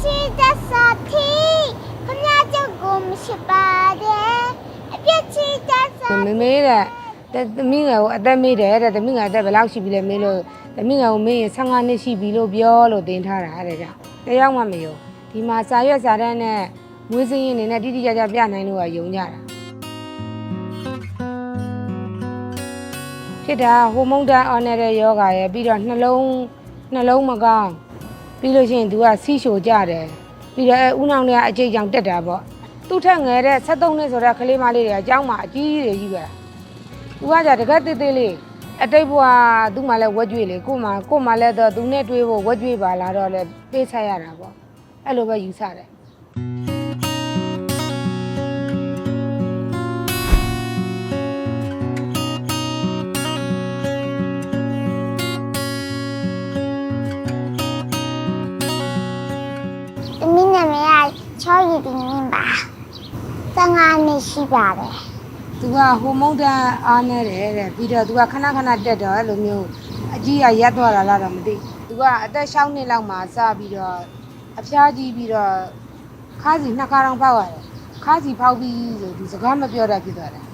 ချီတက်စာသီခမရကျုပ်ကိုမရှိပါတဲ့။အပြစ်ချီတက်စာမမေးတဲ့တဲ့သမီးငယ်ကိုအသက်မေးတယ်တဲ့သမီးငယ်အသက်ဘယ်လောက်ရှိပြီလဲမေးလို့သမီးငယ်ကိုမေးရင်15နှစ်ရှိပြီလို့ပြောလို့တင်ထားတာတဲ့ကြောင့်တယောက်မှမယုံဒီမှာစာရွက်စာတမ်းနဲ့မွေးစင်းရင်နဲ့တိတိကျကျပြနိုင်လို့ကယုံကြတာဖြစ်တာဟိုမုန်တန်အော်နေတဲ့ယောဂါရဲ့ပြီးတော့နှလုံးနှလုံးမကောင်း ပြီးလို့ရှိရင် तू ကဆီးချိုကြတယ်ပြီးတော့အဲဦးနောင်တွေကအကျိတ်ကြောင့်တက်တာပေါ့သူ့ထက်ငယ်တဲ့73နှစ်ဆိုတဲ့ကလေးမလေးတွေကအเจ้าမှာအကြီးကြီးတွေကြီးပဲ သူကကြတကက်သေးသေးလေးအတိတ်ဘွားသူ့မှာလည်းဝက်ကြွေလေကို့မှာကို့မှာလည်းတော့သူနဲ့တွေ့ဖို့ဝက်ကြွေပါလာတော့လည်းပေးဆက်ရတာပေါ့အဲ့လိုပဲယူဆတယ် ။ ချောရီတင်မင်းပါ။15နှစ်ရှိပါတယ်သူကဟိုမုန်တန်အားနေတယ်တဲ့ပြီးတော့သူကခဏခဏတက်တော့အဲ့လိုမျိုးအကြီးကရက်သွားတာလားတော့မသိသူကအသက်6နှစ်လောက်မှစပြီးတော့အဖျားကြီးပြီးတော့ခါးစီနှစ်ခါတောင်ဖောက်ရတယ်ခါးစီဖောက်ပြီးဆိုသူစကားမပြောတတ်ဖြစ်သွားတယ်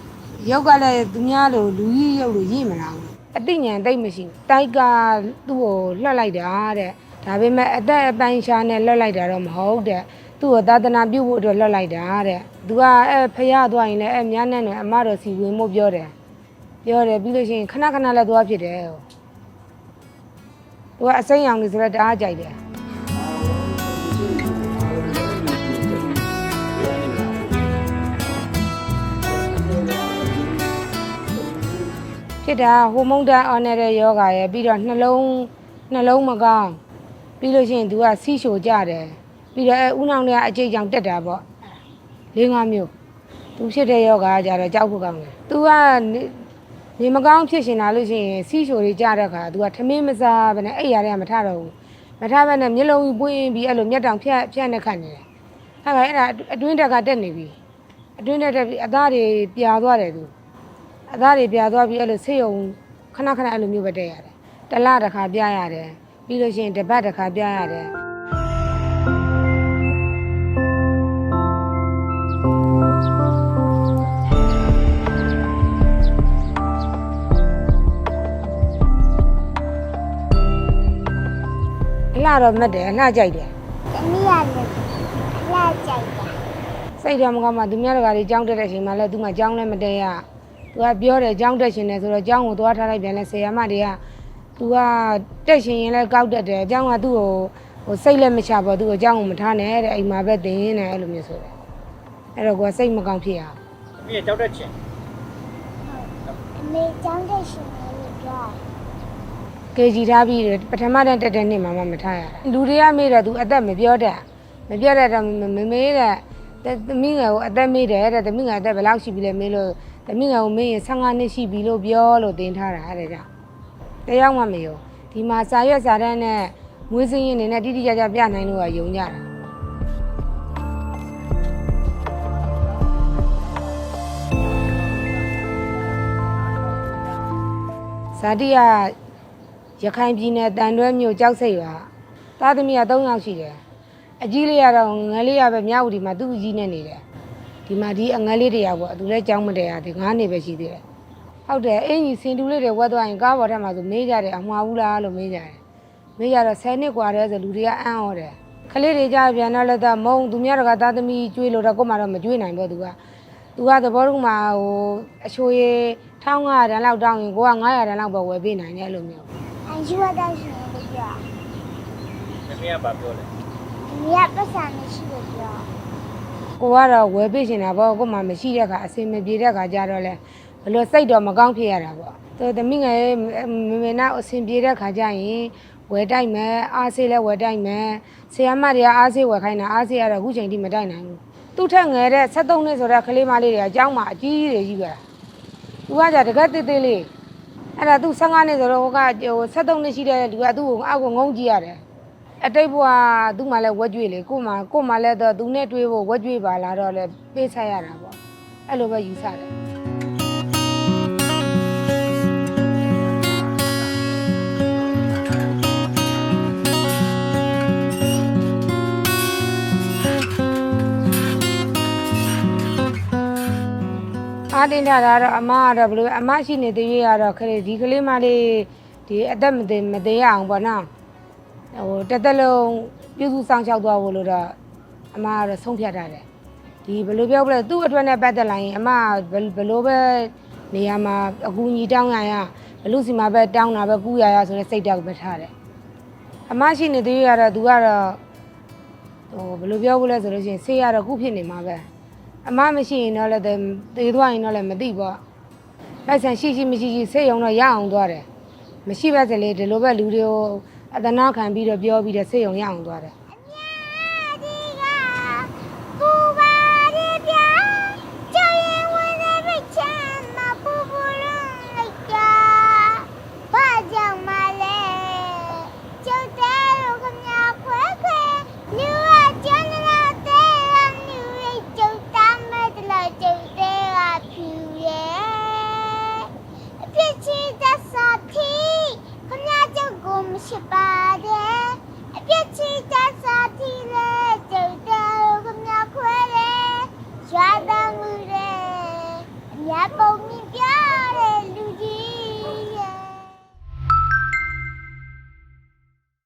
ရုပ်ကလည်းသူများလိုလူကြီးရုပ်လိုရိမလာဘူးအသိဉာဏ်တိတ်မရှိဘူးတိုက်ကသူ့ကိုလှက်လိုက်တာတဲ့ဒါပေမဲ့အသက်အပိုင်းရှားနဲ့လှက်လိုက်တာတော့မဟုတ်တဲ့ သူ့ကိုသာသနာပြုဖို့အတွက်လှက်လိုက်တာတဲ့သူကအဲဖျားသွားရင်လည်းအဲမြန်းနဲ့နဲ့အမတော်စီဝင်မှုပြောတယ်ပြောတယ်ပြီးလို့ရှိရင်ခဏခဏလည်းသွားဖြစ်တယ်ဟိုသူကအစိမ်းရောင်နေဆိုတော့တအားကြိုက်တယ်ဖြစ်တာဟိုမုန်တန်အော်နေတဲ့ယောဂါရဲ့ပြီးတော့နှလုံးနှလုံးမကောင်းပြီးလို့ရှိရင် तू ကဆီးချိုကြတယ် ပြီးတော့အဲဦးနောင်တွေကအကျိတ်ကြောင့်တက်တာပေါ့လေးငါမျိုး तू ဖြစ်တဲ့ယောဂါကကြတော့ကြောက်ဖို့ကောင်းတယ် तू ကနေနေမကောင်းဖြစ်ရှင်လာလို့ရှိရင်ဆီးချိုတွေကြတဲ့ခါ तू ကထမင်းမစားဘဲနဲ့အဲ့ရတဲ့ကမထတော့ဘူးမထဘဲနဲ့မျက်လုံးကြီးပွင့်ပြီးအဲ့လိုမျက်တောင်ဖြတ်ဖြတ်နေခတ်နေတယ်ဟာကအဲ့ဒါအတွင်းတက်ကတက်နေပြီအတွင်းတက်တက်ပြီးအသားတွေပြာသွားတယ် तू အသားတွေပြာသွားပြီးအဲ့လိုဆေးရုံခဏခဏအဲ့လိုမျိုးပဲတက်ရတယ်။တစ်လတစ်ခါပြရတယ်။ပြီးလို့ရှိရင်တစ်ပတ်တစ်ခါပြရတယ်။ လှတော့မတ်တယ်အလှကြိုက်တယ်။တမီးရလည်းအလားကြိုက်တာ။စိတ်တော်မကောင်းမှသူများတကာတွေကြောင်းတက်တဲ့အချိန်မှလည်းသူမှကြောင်းလည်းမတက်ရ။ तू ကပြောတယ်ကြောင်းတက်ရှင်တယ်ဆိုတော့ကြောင်းကိုသွားထားလိုက်ပြန်လဲဆေရမတွေက तू ကတက်ရှင်ရင်လည်းကောက်တက်တယ်အကြောင်းကသူ့ကိုဟိုစိတ်လည်းမချပါသူ့ကိုအကြောင်းကိုမထားနဲ့တဲ့အိမ်မှာပဲတင်နေအဲ့လိုမျိုးဆိုတယ်အဲ့တော့ကိုကစိတ်မကောင်းဖြစ်ရအောင်မိရကြောက်တတ်ချင်။အမေကျောင်းတက်ရှင်နေလို့ပြောတယ် ကေဂျီထားပြီးပထမတန်းတက်တဲ့နေ့မှမမထားရတာလူတွေကမေးတော့ तू အသက်မပြောတတ်မပြောတတ်တော့မမေးတဲ့သမီးငယ်ကိုအသက်မေးတယ်တဲ့သမီးငယ်အသက်ဘယ်လောက်ရှိပြီလဲမေးလို့သမီးငယ်ကိုမေးရင်15နှစ်ရှိပြီလို့ပြောလို့တင်ထားတာအဲ့ဒါကြောင့်တယောက်မှမယုံဒီမှာစာရွက်စာတမ်းနဲ့မွေးစင်းရင်နေနဲ့တိတိကျကျပြနိုင်လို့ကယုံကြတာဇာတိက ရခိုင်ပြည်နယ်တန်တွဲမြို့ကြောက်စိတ်ရွာသားသမီးက3ယောက်ရှိတယ်အကြီးလေးကတော့ငယ်လေးကပဲမြဝတီမှာသူ့အကြီးနဲ့နေတယ်ဒီမှာဒီအငယ်လေးတယောက်ပေါ့သူလည်းကြောင်းမတယ်ရတယ်ငါးနေပဲရှိသေးတယ်ဟုတ်တယ်အင်ကြီးစင်တူလေးတွေဝက်သွားရင်ကားပေါ်ထက်မှာဆိုမေးကြတယ်အမှားဘူးလားလို့မေးကြတယ်မေးကြတော့10နှစ်กว่าတည်းဆိုလူတွေကအံ့ဩတယ်ကလေးတွေကြပြန်တော့လည်းတော့မုံသူများတကသားသမီးကျွေးလို့တော့ကို့မှာတော့မကျွေးနိုင်ဘူးသူက သူကသဘောတူမှာဟိုအချိုရည်1500တန်းလောက်တောင်းရင်ကိုက900တန်းလောက်ပဲဝယ်ပေးနိုင်တယ်အဲ့လိုမျိုး ။အ ယူရတက်ရှင်နေလို့ပြောတယ် မမေကဘာပြောလဲ ။အမေကပတ်စံမရှိလို့ပြောတယ် ကိုကတော့ဝယ်ပေးရှင်တာပေါ့ကိုမှမရှိတဲ့ခါအစင်မပြေတဲ့ခါကြတော့လဲဘယ်လိုစိတ်တော့မကောင်းဖြစ်ရတာပေါ့သူသမီးငယ်မမေနာအစင်ပြေတဲ့ခါကျရင်ဝယ်တိုက်မယ်အားဆေးလဲဝယ်တိုက်မယ်ဆီယမတွေကအားဆေးဝယ်ခိုင်းတာအားဆေးကတော့အခုချိန်ထိမတိုက်နိုင်ဘူးသူ့ထက်ငယ်တဲ့73နှစ်ဆိုတဲ့ကလေးမလေးတွေကအเจ้าမှာအကြီးကြီးတွေကြီးပဲသူကကြတကက်သေးသေးလေး အဲ့ဒါသူ15နှစ်ဆိုတော့ဟိုကဟို73နှစ်ရှိတဲ့လူကသူ့ကိုအောက်ကိုငုံကြည့်ရတယ်အတိတ်ဘွားသူ့မှာလည်းဝက်ကြွေလေကို့မှာကို့မှာလည်းတော့သူနဲ့တွေ့ဖို့ဝက်ကြွေပါလာတော့လည်းပေးဆက်ရတာပေါ့အဲ့လိုပဲယူဆတယ် အားတင်းထားတာကတော့အမကတော့ဘယ်လိုအမရှိနေသေးရတော့ခရီးဒီကလေးမလေးဒီအသက်မသေးမသေးရအောင်ပေါ့နော်ဟိုတစ်သက်လုံးပြုစုဆောင်ရှောက်သွားဖို့လို့တော့အမကတော့ဆုံးဖြတ်ထားတယ်ဒီဘယ်လိုပြောပြလဲသူ့အတွက်နဲ့ပတ်သက်လာရင်အမဘယ်ဘယ်လိုပဲနေရာမှာအကူအညီတောင်းရရဘလူစီမှာပဲတောင်းတာပဲကူးရရဆိုတဲ့စိတ်ဓာတ်ကိုပဲထားတယ်အမရှိနေသေးရတော့သူကတော့ဟိုဘယ်လိုပြောဖို့လဲဆိုလို့ရှိရင်ဆေးရတော့ခုဖြစ်နေမှာပဲ အမမရှိရင်တော့လည်းသေသွားရင်တော့လည်းမသိပေါ့ပိုက်ဆံရှိရှိမရှိရှိစိတ်ယုံတော့ရအောင်သွားတယ်မရှိပါစေလေဒီလိုပဲလူတွေကိုအသနာခံပြီးတော့ပြောပြီးတော့စိတ်ယုံရအောင်သွားတယ်